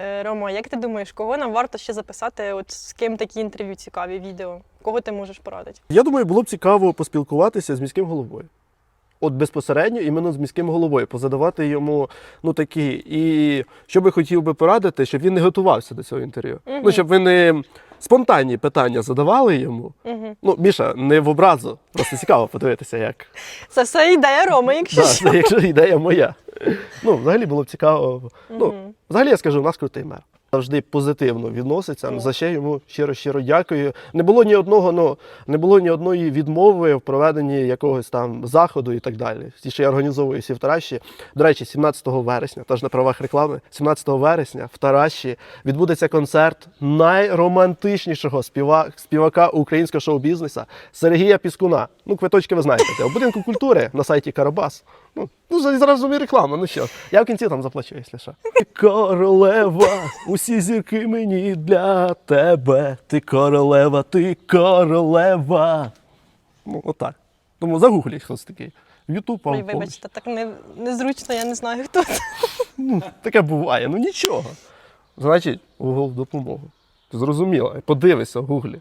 Е, Рома, як ти думаєш, кого нам варто ще записати? От з ким такі інтерв'ю цікаві, відео? Кого ти можеш порадити? Я думаю, було б цікаво поспілкуватися з міським головою. От безпосередньо іменно з міським головою, позадавати йому ну такі. І що би хотів би порадити, щоб він не готувався до цього інтерв'ю. Мгм. Ну, щоб ви не спонтанні питання задавали йому. Угу. Ну, Міша, не в образу. Просто цікаво подивитися, як. Це все ідея Роми, якщо Да, це, якщо ідея моя. Ну, взагалі було б цікаво. Ну. Взагалі я скажу, у нас крутий мер. Завжди позитивно відноситься. За що йому щиро щиро дякую. Не було ні одного, ну не було ні одної відмови в проведенні якогось там заходу і так далі. Ті, що я організовую всі в Тараші. До речі, 17 вересня, теж на правах реклами, 17 вересня в Тараші відбудеться концерт найромантичнішого співа, співака українського шоу-бізнесу Сергія Піскуна. Ну, квиточки ви знаєте, у будинку культури на сайті Карабас. Ну, ну за- зараз зробив рекламу. Ну що, я в кінці там заплачу, якщо що. Ти королева, усі зірки мені для тебе. Ти королева, ти королева. Ну, отак. Тому загугліть хтось такий. Ютуб Ой, вибачте, так не, незручно, я не знаю, хто це. Ну, таке буває, ну нічого. Значить, Google в допомогу. Зрозуміло, подивися в гуглі.